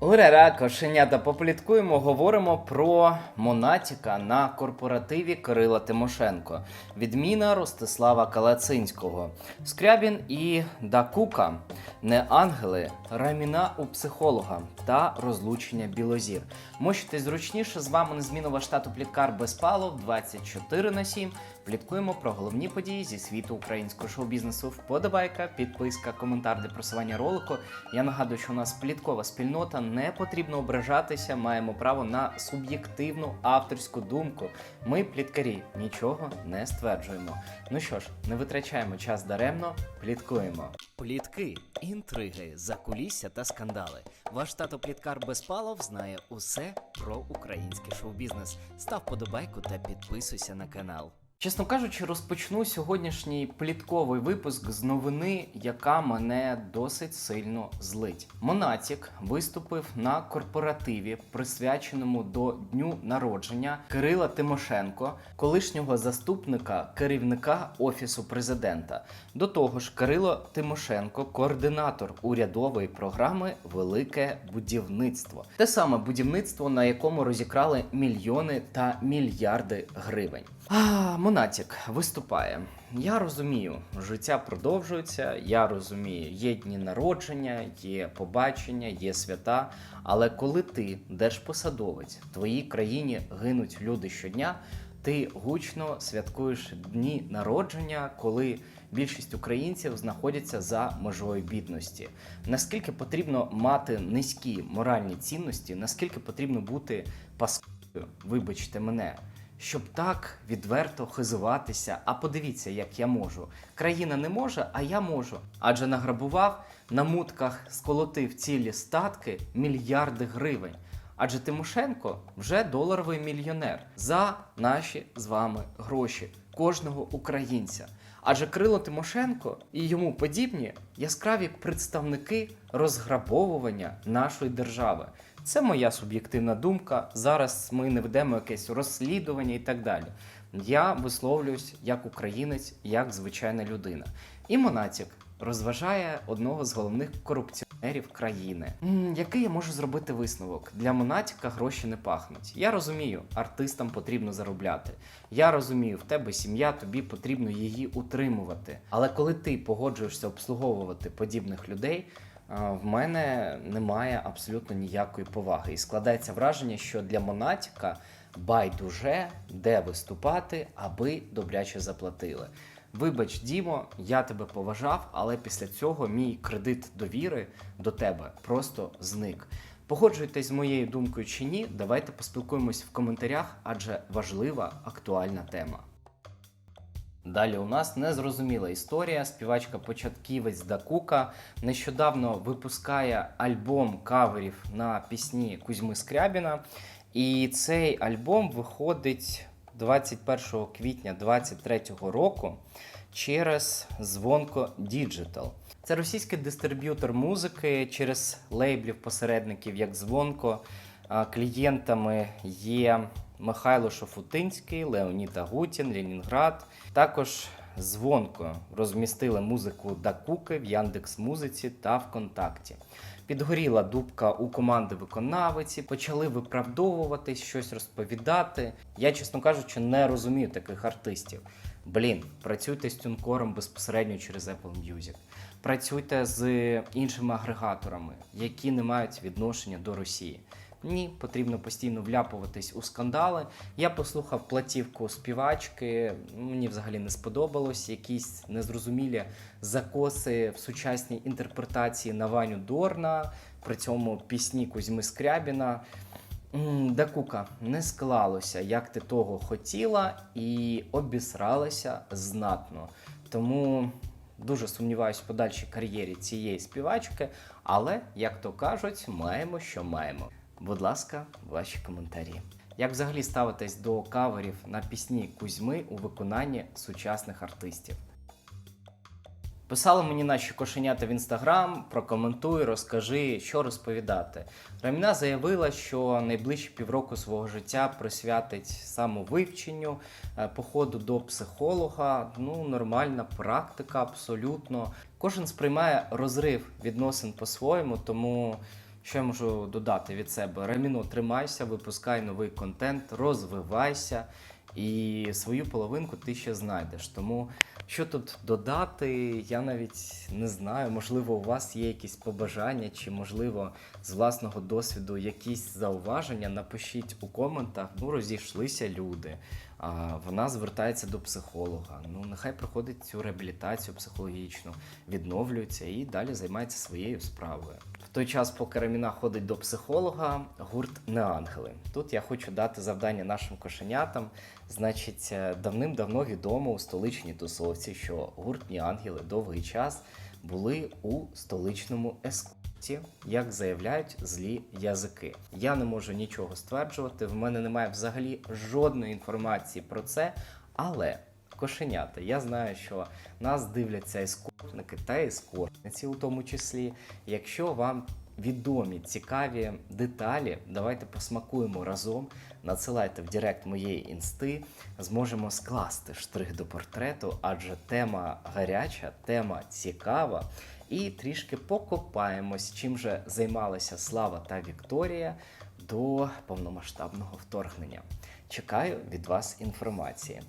Урара, кошенята, попліткуємо, говоримо про Монатіка на корпоративі Кирила Тимошенко, відміна Ростислава Калацинського, Скрябін і Дакука, не ангели, раміна у психолога та розлучення Білозір. Мочитесь зручніше з вами незмінова штату Пліткар Безпалов 24 на 7. Пліткуємо про головні події зі світу українського шоу-бізнесу. Вподобайка, підписка, коментар для просування ролику. Я нагадую, що у нас пліткова спільнота, не потрібно ображатися, маємо право на суб'єктивну авторську думку. Ми, пліткарі, нічого не стверджуємо. Ну що ж, не витрачаємо час даремно, пліткуємо. Плітки, інтриги, закулісся та скандали. Ваш тато Пліткар Безпалов знає усе про український шоу-бізнес. Став подобайку та підписуйся на канал. Чесно кажучи, розпочну сьогоднішній плітковий випуск з новини, яка мене досить сильно злить. Монатік виступив на корпоративі, присвяченому до дню народження Кирила Тимошенко, колишнього заступника керівника офісу президента. До того ж, Кирило Тимошенко, координатор урядової програми Велике будівництво, те саме будівництво, на якому розікрали мільйони та мільярди гривень. А, Монатік виступає. Я розумію, життя продовжується. Я розумію, є дні народження, є побачення, є свята. Але коли ти держпосадовець, в твоїй країні гинуть люди щодня, ти гучно святкуєш дні народження, коли більшість українців знаходяться за межою бідності. Наскільки потрібно мати низькі моральні цінності, наскільки потрібно бути паскою, вибачте мене. Щоб так відверто хизуватися, а подивіться, як я можу. Країна не може, а я можу. Адже награбував на мутках, сколотив цілі статки мільярди гривень. Адже Тимошенко вже доларовий мільйонер за наші з вами гроші кожного українця. Адже Крило Тимошенко і йому подібні яскраві представники розграбовування нашої держави. Це моя суб'єктивна думка. Зараз ми не ведемо якесь розслідування і так далі. Я висловлююсь як українець, як звичайна людина. І Монатік розважає одного з головних корупціонерів країни. Який я можу зробити висновок? Для Монатіка гроші не пахнуть. Я розумію, артистам потрібно заробляти. Я розумію, в тебе сім'я, тобі потрібно її утримувати. Але коли ти погоджуєшся обслуговувати подібних людей. В мене немає абсолютно ніякої поваги. І складається враження, що для Монатіка байдуже де виступати, аби добряче заплатили. Вибач, Дімо, я тебе поважав, але після цього мій кредит довіри до тебе просто зник. Погоджуєтесь з моєю думкою чи ні? Давайте поспілкуємось в коментарях, адже важлива актуальна тема. Далі у нас незрозуміла історія. Співачка початківець Дакука нещодавно випускає альбом каверів на пісні Кузьми Скрябіна. І цей альбом виходить 21 квітня 2023 року через Звонко Digital. Це російський дистриб'ютор музики через лейблів-посередників, як Звонко. Клієнтами є Михайло Шофутинський, Леонід Агутін, Ленінград. Також Звонко розмістили музику Дакуки в Яндекс Музиці та ВКонтакті. Підгоріла дубка у команди виконавиці, почали виправдовуватись, щось розповідати. Я, чесно кажучи, не розумію таких артистів. Блін, працюйте з тюнкором безпосередньо через Apple Music. Працюйте з іншими агрегаторами, які не мають відношення до Росії. Ні, потрібно постійно вляпуватись у скандали. Я послухав платівку співачки, мені взагалі не сподобалось. Якісь незрозумілі закоси в сучасній інтерпретації на Ваню Дорна, при цьому пісні Кузьми Скрябіна. Дакука, не склалося, як ти того хотіла, і обісралася знатно. Тому дуже сумніваюся в подальшій кар'єрі цієї співачки, але, як то кажуть, маємо, що маємо. Будь ласка, ваші коментарі. Як взагалі ставитесь до каверів на пісні Кузьми у виконанні сучасних артистів? Писали мені наші кошенята в інстаграм, прокоментуй, розкажи, що розповідати. Раміна заявила, що найближчі півроку свого життя присвятить самовивченню, е, походу до психолога. Ну, нормальна практика, абсолютно. Кожен сприймає розрив відносин по-своєму, тому Що я можу додати від себе? Реміно, тримайся, випускай новий контент, розвивайся, і свою половинку ти ще знайдеш. Тому що тут додати, я навіть не знаю. Можливо, у вас є якісь побажання, чи можливо з власного досвіду якісь зауваження. Напишіть у коментах. Ну, розійшлися люди. А вона звертається до психолога. Ну, нехай проходить цю реабілітацію психологічну, відновлюється і далі займається своєю справою. Той час, поки Раміна ходить до психолога, гурт не ангели. Тут я хочу дати завдання нашим кошенятам. Значить, е, давним-давно відомо у столичній тусовці, що гурт «Ні ангели довгий час були у столичному ескорті, як заявляють злі язики. Я не можу нічого стверджувати. В мене немає взагалі жодної інформації про це, але. Кошенята, я знаю, що нас дивляться ескортники та ескортниці, у тому числі. Якщо вам відомі цікаві деталі, давайте посмакуємо разом. Надсилайте в Директ моєї інсти, зможемо скласти штрих до портрету, адже тема гаряча, тема цікава. І трішки покопаємось, чим же займалися Слава та Вікторія до повномасштабного вторгнення. Чекаю від вас інформації.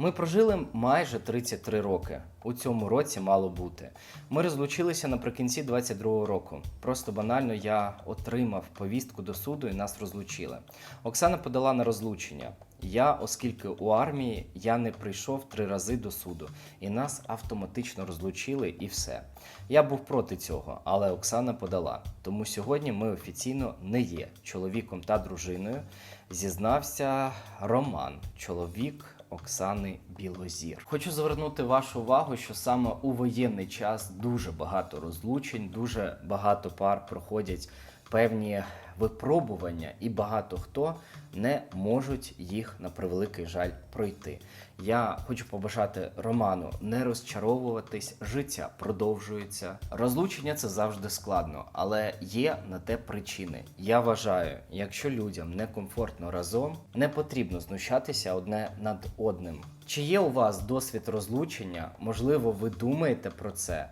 Ми прожили майже 33 роки. У цьому році мало бути. Ми розлучилися наприкінці 22-го року. Просто банально я отримав повістку до суду і нас розлучили. Оксана подала на розлучення. Я, оскільки у армії я не прийшов три рази до суду, і нас автоматично розлучили, і все. Я був проти цього, але Оксана подала. Тому сьогодні ми офіційно не є чоловіком та дружиною. Зізнався Роман, чоловік Оксани Білозір. Хочу звернути вашу увагу, що саме у воєнний час дуже багато розлучень, дуже багато пар проходять певні випробування, і багато хто не можуть їх на превеликий жаль пройти. Я хочу побажати Роману не розчаровуватись, життя продовжується. Розлучення це завжди складно, але є на те причини. Я вважаю, якщо людям некомфортно разом, не потрібно знущатися одне над одним. Чи є у вас досвід розлучення? Можливо, ви думаєте про це?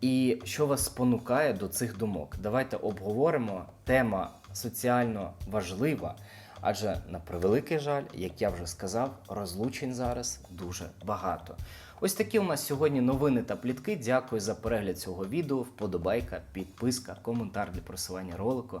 І що вас спонукає до цих думок? Давайте обговоримо. Тема соціально важлива, адже на превеликий жаль, як я вже сказав, розлучень зараз дуже багато. Ось такі у нас сьогодні новини та плітки. Дякую за перегляд цього відео. Вподобайка, підписка, коментар для просування ролику.